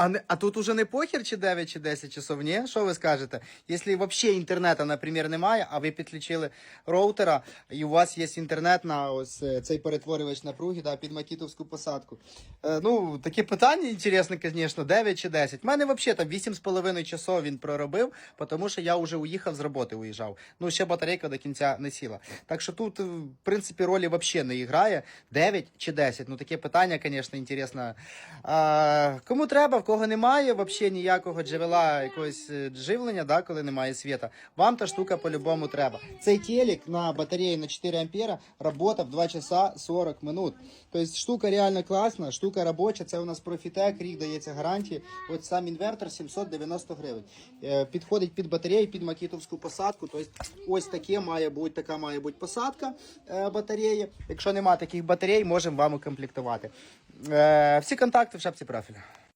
А, а тут уже не похер, чи 9, чи 10 часов, ні? Що ви скажете? Якщо взагалі інтернету, наприклад, немає, а ви підключили роутера, і у вас є інтернет на ось е, цей перетворювач напруги да, під макітовську посадку. Е, ну, таке питання інтересне, звісно, 9 чи 10. У мене взагалі там 8,5 часов він проробив, тому що я вже уїхав з роботи, уїжджав. Ну, ще батарейка до кінця не сіла. Так що тут, е, в принципі, ролі взагалі не грає. 9 чи 10. Ну, таке питання, звісно, інтересно. А, кому треба, кого немає взагалі ніякого джерела якогось е, живлення, да, коли немає світа, вам та штука по-любому треба. Цей телек на батареї на 4 ампера работав 2 часа 40 минут. Тобто штука реально класна, штука робоча. Це у нас Profitec, рік дається гарантії. От сам інвертор 790 гривень. Е, Підходить під батарею, під макітовську посадку. Тобто ось таке має бути, така має бути посадка е, батареї. Якщо нема таких батарей, можемо вам укомплектувати. Всі контакти в шапці профіля.